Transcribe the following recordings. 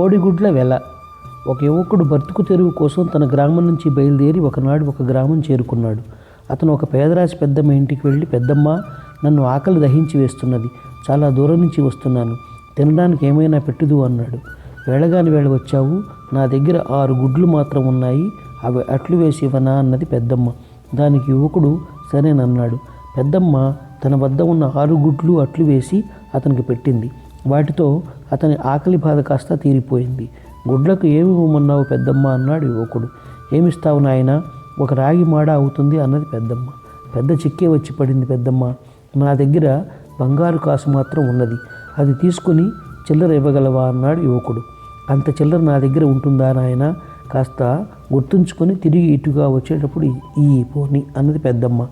కోడిగుడ్ల వెల. ఒక యువకుడు బ్రతుకు తెరువు కోసం తన గ్రామం నుంచి బయలుదేరి ఒకనాడు ఒక గ్రామం చేరుకున్నాడు. అతను ఒక పేదరాశి పెద్దమ్మ ఇంటికి వెళ్ళి పెద్దమ్మ నన్ను ఆకలి దహించి వేస్తున్నది. చాలా దూరం నుంచి వస్తున్నాను. తినడానికి ఏమైనా పెట్టుదు అన్నాడు. వేళగాని వేళ వచ్చావు. నా దగ్గర ఆరు గుడ్లు మాత్రం ఉన్నాయి. అవి అట్లు వేసి ఇవ్వనా అన్నది పెద్దమ్మ. దానికి యువకుడు సరేనన్నాడు పెద్దమ్మ తన వద్ద ఉన్న ఆరు గుడ్లు అట్లు వేసి అతనికి పెట్టింది. వాటితో అతని ఆకలి బాధ కాస్త తీరిపోయింది. గుడ్లకు ఏమి ఇవ్వమన్నావు పెద్దమ్మ అన్నాడు యువకుడు. ఏమిస్తావు నాయనా? ఒక రాగి మాడ అవుతుంది అన్నది పెద్దమ్మ. పెద్ద చిక్కే వచ్చి పడింది పెద్దమ్మ. నా దగ్గర బంగారు కాసు మాత్రం ఉన్నది. అది తీసుకుని చిల్లర ఇవ్వగలవా అన్నాడు యువకుడు. అంత చిల్లర నా దగ్గర ఉంటుందా నాయన? కాస్త గుర్తుంచుకొని తిరిగి ఇటుగా వచ్చేటప్పుడు ఈ పోని అన్నది పెద్దమ్మ.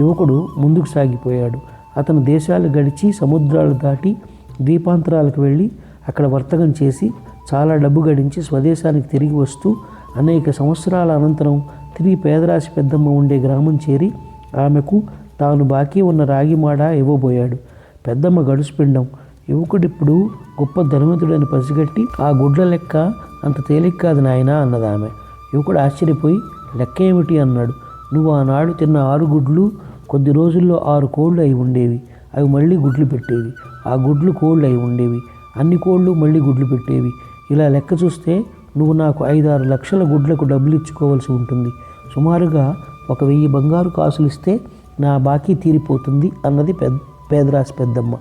యువకుడు ముందుకు సాగిపోయాడు. అతను దేశాలు గడిచి సముద్రాలు దాటి ద్వీపాంతరాలకు వెళ్ళి అక్కడ వర్తకం చేసి చాలా డబ్బు గడించి స్వదేశానికి తిరిగి వస్తూ అనేక సంవత్సరాల అనంతరం తిరిగి పేదరాశి పెద్దమ్మ ఉండే గ్రామం చేరి ఆమెకు తాను బాకీ ఉన్న రాగి మాడ ఇవ్వబోయాడు. పెద్దమ్మ గడుసుపిండం యువకుడిప్పుడు గొప్ప ధనవంతుడని పసిగట్టి ఆ గుడ్ల లెక్క అంత తేలిక కాదు నాయనా అన్నది ఆమె. యువకుడు ఆశ్చర్యపోయి లెక్క ఏమిటి అన్నాడు. నువ్వు ఆనాడు తిన్న ఆరు గుడ్లు కొద్ది రోజుల్లో ఆరు కోళ్ళు అయి ఉండేవి. అవి మళ్ళీ గుడ్లు పెట్టేవి. ఆ గుడ్లు కోళ్ళు అయి ఉండేవి. అన్ని కోళ్ళు మళ్ళీ గుడ్లు పెట్టేవి. ఇలా లెక్క చూస్తే నువ్వు నాకు ఐదారు లక్షల గుడ్లకు డబ్బులు ఇచ్చుకోవాల్సి ఉంటుంది. సుమారుగా ఒక వెయ్యి బంగారు కాసులు ఇస్తే నా బాకీ తీరిపోతుంది అన్నది పెద్ద పేదరాశి పెద్దమ్మ.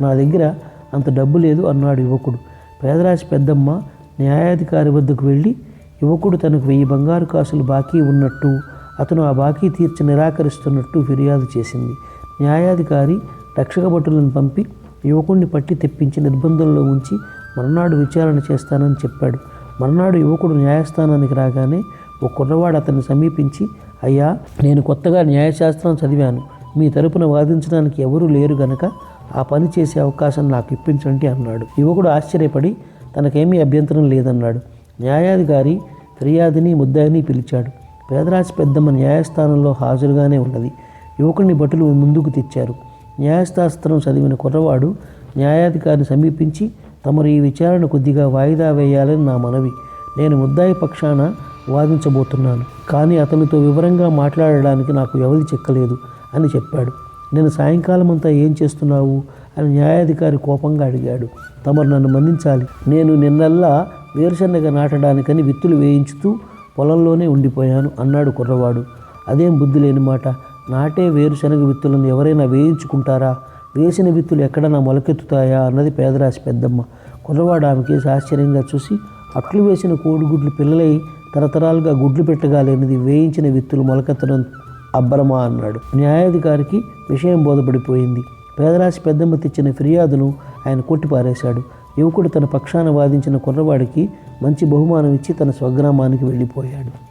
నా దగ్గర అంత డబ్బు లేదు అన్నాడు యువకుడు. పేదరాశి పెద్దమ్మ న్యాయాధికారి వద్దకు వెళ్ళి యువకుడు తనకు వెయ్యి బంగారు కాసులు బాకీ ఉన్నట్టు అతను ఆ బాకీ తీర్చి నిరాకరిస్తున్నట్టు ఫిర్యాదు చేసింది. న్యాయాధికారి రక్షక భటులను పంపి యువకుడిని పట్టి తెప్పించి నిర్బంధంలో ఉంచి మర్నాడు విచారణ చేస్తానని చెప్పాడు. మర్నాడు యువకుడు న్యాయస్థానానికి రాగానే ఒక కుర్రవాడు అతన్ని సమీపించి అయ్యా నేను కొత్తగా న్యాయశాస్త్రం చదివాను. మీ తరపున వాదించడానికి ఎవరూ లేరు గనక ఆ పని చేసే అవకాశం నాకు ఇప్పించండి అన్నాడు. యువకుడు ఆశ్చర్యపడి తనకేమీ అభ్యంతరం లేదన్నాడు. న్యాయాధికారి ఫిర్యాదిని ముద్దాయిని పిలిచాడు. పేదరాశి పెద్దమ్మ న్యాయస్థానంలో హాజరుగానే ఉన్నది. యువకుడిని భటులు ముందుకు తెచ్చారు. న్యాయశాస్త్రం చదివిన కుర్రవాడు న్యాయాధికారిని సమీపించి తమరు ఈ విచారణ కొద్దిగా వాయిదా వేయాలని నా మనవి. నేను ముద్దాయి పక్షాన వాదించబోతున్నాను. కానీ అతనితో వివరంగా మాట్లాడడానికి నాకు వ్యవధి చెక్కలేదు అని చెప్పాడు. నేను సాయంకాలం అంతా ఏం చేస్తున్నావు? అని న్యాయాధికారి కోపంగా అడిగాడు. తమరు నన్ను మన్నించాలి. నేను నిన్నల్లా వేరుశనగ నాటడానికని విత్తులు వేయించుతూ పొలంలోనే ఉండిపోయాను అన్నాడు కుర్రవాడు. అదేం బుద్ధి లేని మాట. నాటే వేరుశనగ విత్తులను ఎవరైనా వేయించుకుంటారా? వేసిన విత్తులు ఎక్కడన్నా మొలకెత్తుతాయా? అన్నది పేదరాశి పెద్దమ్మ. కుర్రవాడు ఆమెకి ఆశ్చర్యంగా చూసి అట్లు వేసిన కోడిగుడ్లు పిల్లలై తరతరాలుగా గుడ్లు పెట్టగాలేనిది వేయించిన విత్తులు మొలకెత్తడం అబ్బరమా అన్నాడు. న్యాయాధికారికి విషయం బోధపడిపోయింది. పేదరాశి పెద్దమ్మ తెచ్చిన ఫిర్యాదును ఆయన కొట్టిపారేశాడు. యువకుడు తన పక్షాన వాదించిన కుర్రవాడికి మంచి బహుమానం ఇచ్చి తన స్వగ్రామానికి వెళ్ళిపోయాడు.